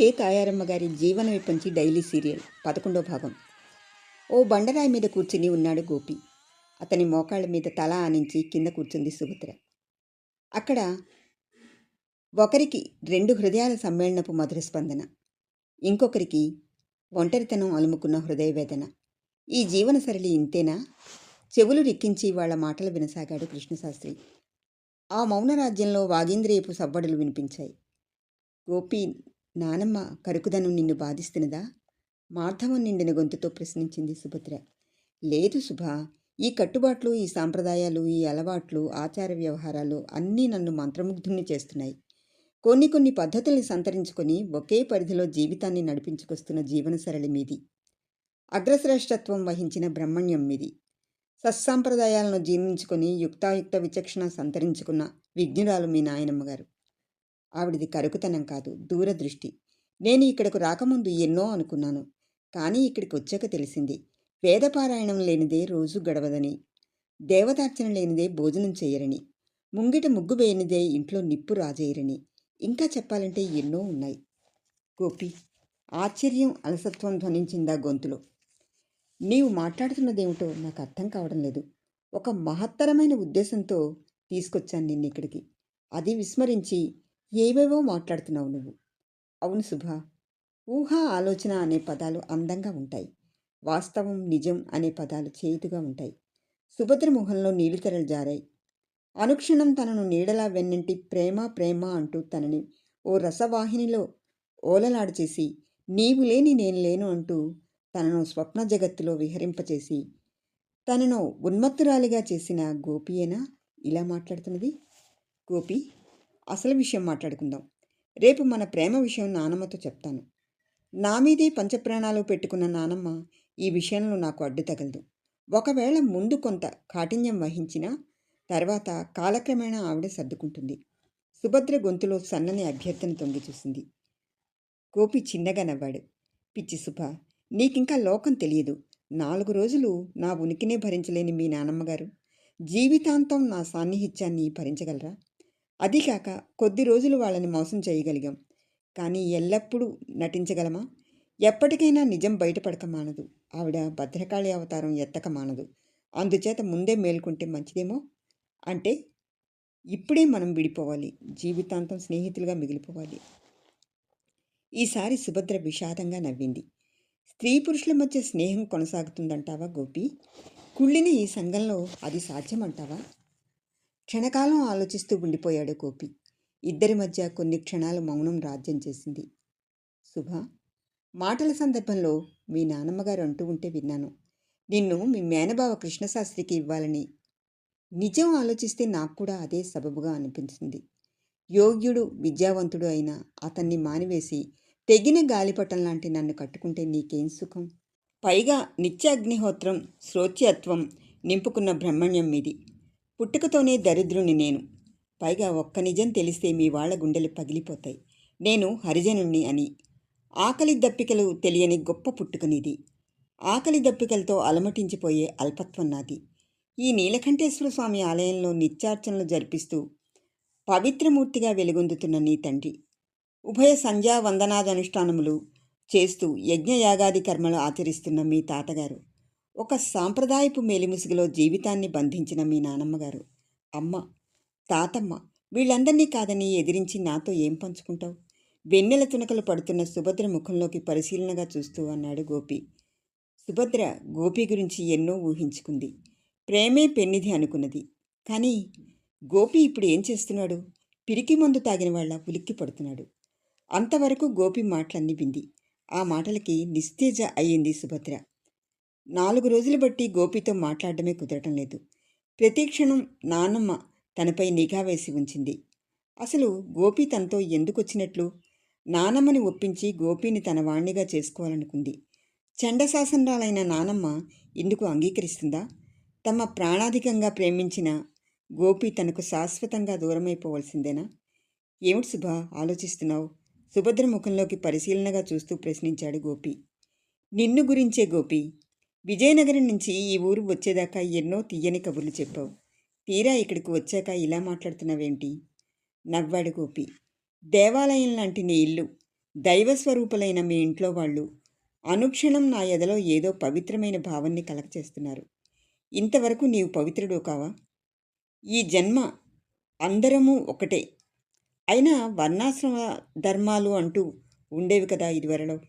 కే. తాయారమ్మ గారి జీవన విపంచి daily serial పదకొండో భాగం. ఓ బండరాయి మీద కూర్చుని ఉన్నాడు గోపి. అతని మోకాళ్ళ మీద తల ఆనించి కింద కూర్చుంది సుభద్ర. అక్కడ ఒకరికి రెండు హృదయాల సమ్మేళనపు మధుర స్పందన ఇంకొకరికి ఒంటరితనం అలుముకున్న హృదయ వేదన. ఈ జీవన సరళి ఇంతేనా? చెవులు రిక్కించి వాళ్ళ మాటలు వినసాగాడు కృష్ణశాస్త్రి. ఆ మౌనరాజ్యంలో వాగేంద్రియపు సవ్వడులు వినిపించాయి. గోపి నానమ్మ కరుకుదనం నిన్ను బాధిస్తున్నదా? మార్ధవం నిండిన గొంతుతో ప్రశ్నించింది సుభద్ర. లేదు శుభ ఈ కట్టుబాట్లు ఈ సాంప్రదాయాలు ఈ అలవాట్లు ఆచార వ్యవహారాలు అన్నీ నన్ను మంత్రముగ్ధుణ్ణి చేస్తున్నాయి. కొన్ని కొన్ని పద్ధతుల్ని సంతరించుకొని ఒకే పరిధిలో జీవితాన్ని నడిపించుకొస్తున్న జీవన సరళి మీది. అగ్రశ్రేష్టత్వం వహించిన బ్రహ్మణ్యం మీది. సత్సాంప్రదాయాలను జీర్ణించుకొని యుక్తాయుక్త విచక్షణ సంతరించుకున్న విజ్ఞురాలు మీ నాయనమ్మ గారు. ఆవిడిది కరుకుతనం కాదు దూరదృష్టి. నేను ఇక్కడకు రాకముందు ఎన్నో అనుకున్నాను కానీ ఇక్కడికి వచ్చాక తెలిసింది వేదపారాయణం లేనిదే రోజు గడవదని దేవతార్చన లేనిదే భోజనం చేయరని ముంగిట ముగ్గు వేయనిదే ఇంట్లో నిప్పు రాజేయరని ఇంకా చెప్పాలంటే ఎన్నో ఉన్నాయి. గోపి ఆశ్చర్యం అలసత్వం ధ్వనించిందా గొంతులో. నీవు మాట్లాడుతున్నదేమిటో నాకు అర్థం కావడం లేదు. ఒక మహత్తరమైన ఉద్దేశంతో తీసుకొచ్చాను నిన్ను ఇక్కడికి అది విస్మరించి ఏవేవో మాట్లాడుతున్నావు నువ్వు. అవును శుభ ఊహ ఆలోచన అనే పదాలు అందంగా ఉంటాయి. వాస్తవం నిజం అనే పదాలు చేతుగా ఉంటాయి. సుభద్ర ముఖంలో నీలితెరలు జారాయి. అనుక్షణం తనను నీడలా వెన్నంటి ప్రేమ ప్రేమ అంటూ తనని ఓ రసవాహినిలో ఓలలాడచేసి నీవు లేని నేను లేను అంటూ తనను స్వప్న జగత్తులో విహరింపచేసి తనను ఉన్మత్తురాలిగా చేసిన గోపియేనా? ఇలా మాట్లాడుతున్నది. గోపి అసలు విషయం మాట్లాడుకుందాం. రేపు మన ప్రేమ విషయం నానమ్మతో చెప్తాను. నా మీదే పంచప్రాణాలు పెట్టుకున్న నానమ్మ ఈ విషయంలో నాకు అడ్డు తగలదు. ఒకవేళ ముందు కొంత కాఠిన్యం వహించినా తర్వాత కాలక్రమేణా ఆవిడ సర్దుకుంటుంది. సుభద్ర గొంతులో సన్నని అభ్యర్థన తొంగి చూసింది. గోపి చిన్నగా నవ్వాడు. పిచ్చి సుభ నీకింకా లోకం తెలియదు. నాలుగు రోజులు నా ఉనికినే భరించలేని మీ నానమ్మగారు. జీవితాంతం నా సాన్నిహిత్యాన్ని భరించగలరా? అదీకాక కొద్ది రోజులు వాళ్ళని మోసం చేయగలిగాం. కానీ ఎల్లప్పుడూ నటించగలమా? ఎప్పటికైనా నిజం బయటపడక మానదు. ఆవిడ భద్రకాళి అవతారం ఎత్తక మానదు. అందుచేత ముందే మేల్కొంటే మంచిదేమో? అంటే ఇప్పుడే మనం విడిపోవాలి. జీవితాంతం స్నేహితులుగా మిగిలిపోవాలి. ఈసారి సుభద్ర విషాదంగా నవ్వింది. స్త్రీ పురుషుల మధ్య స్నేహం కొనసాగుతుందంటావా గోపి? కుళ్ళిన ఈ సంఘంలో అది సాధ్యమంటావా? క్షణకాలం ఆలోచిస్తూ ఉండిపోయాడు గోపి. ఇద్దరి మధ్య కొన్ని క్షణాలు మౌనం రాజ్యం చేసింది. శుభ మాటల సందర్భంలో మీ నానమ్మగారు అంటూ ఉంటే విన్నాను. నిన్ను మీ మేనబావ కృష్ణశాస్త్రికి ఇవ్వాలని. నిజం ఆలోచిస్తే నాకు కూడా అదే సబబుగా అనిపించింది. యోగ్యుడు విద్యావంతుడు అయిన అతన్ని మానివేసి తెగిన గాలిపటం లాంటి నన్ను కట్టుకుంటే నీకేం సుఖం? పైగా నిత్యాగ్నిహోత్రం శ్రోత్యత్వం నింపుకున్న బ్రహ్మణ్యం మీది. పుట్టుకతోనే దరిద్రుని నేను. పైగా ఒక్క నిజం తెలిస్తే మీ వాళ్ళ గుండెలు పగిలిపోతాయి. నేను హరిజనుణ్ణి అని. ఆకలి దప్పికలు తెలియని గొప్ప పుట్టుకనిది ఆకలి దప్పికలతో అలమటించిపోయే అల్పత్వం నాది. ఈ నీలకంఠేశ్వర స్వామి ఆలయంలో నిత్యార్చనలు జరిపిస్తూ పవిత్రమూర్తిగా వెలుగొందుతున్న నీ తండ్రి. ఉభయ సంధ్యా వందనాదనుష్ఠానములు చేస్తూ యజ్ఞయాగాది కర్మలు ఆచరిస్తున్న మీ తాతగారు. ఒక సాంప్రదాయపు మేలిముసుగులో జీవితాన్ని బంధించిన మీ నానమ్మగారు. అమ్మ తాతమ్మ వీళ్ళందరినీ కాదని ఎదిరించి నాతో ఏం పంచుకుంటావు? వెన్నెల తునకలు పడుతున్న సుభద్ర ముఖంలోకి పరిశీలనగా చూస్తూ అన్నాడు గోపి. సుభద్ర గోపి గురించి ఎన్నో ఊహించుకుంది. ప్రేమే పెన్నిధి అనుకున్నది. కానీ గోపి ఇప్పుడు ఏం చేస్తున్నాడు? పిరికి మందు తాగిన వాళ్ళ ఉలిక్కి పడుతున్నాడు. అంతవరకు గోపి మాటలన్నీ వింది. ఆ మాటలకి నిస్తేజ అయ్యింది సుభద్ర. నాలుగు రోజులు బట్టి గోపితో మాట్లాడటమే కుదరటం లేదు. ప్రతిక్షణం నాన్నమ్మ తనపై నిఘా వేసి ఉంచింది. అసలు గోపి తనతో ఎందుకొచ్చినట్లు? నానమ్మని ఒప్పించి గోపిని తన వాణ్ణిగా చేసుకోవాలనుకుంది. చండశాసనరాలైన నానమ్మ ఇందుకు అంగీకరిస్తుందా? తమ ప్రాణాధికంగా ప్రేమించిన గోపి తనకు శాశ్వతంగా దూరమైపోవలసిందేనా? ఏమిటి శుభ ఆలోచిస్తున్నావు? సుభద్ర ముఖంలోకి పరిశీలనగా చూస్తూ ప్రశ్నించాడు గోపి. నిన్ను గురించే గోపి. విజయనగరం నుంచి ఈ ఊరు వచ్చేదాకా ఎన్నో తీయని కబుర్లు చెప్పావు. తీరా ఇక్కడికి వచ్చాక ఇలా మాట్లాడుతున్నావేంటి? నవ్వాడు గోపి. దేవాలయం లాంటి నీ ఇల్లు దైవస్వరూపులైన మీ ఇంట్లో వాళ్ళు అనుక్షణం నా ఎదలో ఏదో పవిత్రమైన భావాన్ని కలగచేస్తున్నారు. ఇంతవరకు నీవు పవిత్రుడు కావా? ఈ జన్మ అందరము ఒకటే. అయినా వర్ణాశ్రమ ధర్మాలు అంటూ ఉండేవి కదా ఇదివరలో?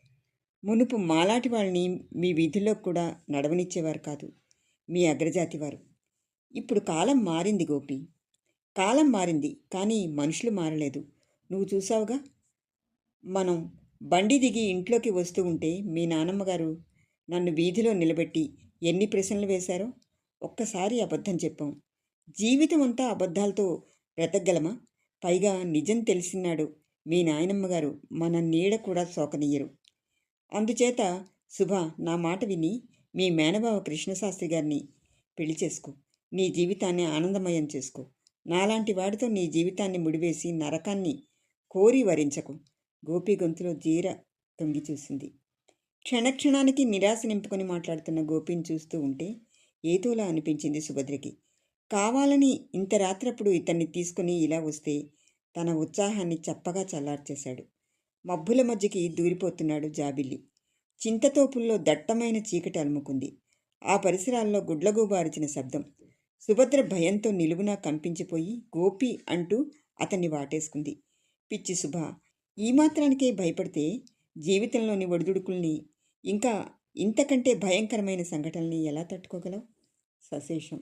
మునుపు మాలాటి వాళ్ళని మీ వీధుల్లో కూడా నడవనిచ్చేవారు కాదు. మీ అగ్రజాతి వారు ఇప్పుడు కాలం మారింది గోపి. కాలం మారింది కానీ మనుషులు మారలేదు. నువ్వు చూసావుగా? మనం బండి దిగి ఇంట్లోకి వస్తూ ఉంటే మీ నానమ్మగారు నన్ను వీధిలో నిలబెట్టి ఎన్ని ప్రశ్నలు వేశారో ఒక్కసారి అబద్ధం చెప్పాం. జీవితం అంతా అబద్ధాలతో బ్రతకగలమా? పైగా నిజం తెలిసినాడు మీ నాయనమ్మగారు. మన నీడ కూడా సోకనీయరు. అందుచేత శుభ నా మాట విని మీ మేనబావ కృష్ణశాస్త్రి గారిని పెళ్ళి చేసుకో. నీ జీవితాన్ని ఆనందమయం చేసుకో. నాలాంటి వాడితో నీ జీవితాన్ని ముడివేసి నరకాన్ని కోరి వరించకు. గోపి గొంతులో జీర తొంగి చూసింది. క్షణక్షణానికి నిరాశ నింపుకొని మాట్లాడుతున్న గోపిని చూస్తూ ఉంటే ఏతోలా అనిపించింది సుభద్రకి. కావాలని ఇంత రాత్రప్పుడు ఇతన్ని తీసుకుని ఇలా వస్తే తన ఉత్సాహాన్ని చప్పగా చల్లార్చేశాడు. మబ్బుల మధ్యకి దూరిపోతున్నాడు జాబిల్లి. చింతతోపుల్లో దట్టమైన చీకటి అలుముకుంది. ఆ పరిసరాల్లో గుడ్లగూబారిచిన శబ్దం. సుభద్ర భయంతో నిలువునా కంపించిపోయి గోపి అంటూ అతన్ని వాటేసుకుంది. పిచ్చి శుభ ఈ మాత్రానికే భయపడితే జీవితంలోని ఒడిదుడుకుల్ని ఇంకా ఇంతకంటే భయంకరమైన సంఘటనల్ని ఎలా తట్టుకోగలవు? సశేషం.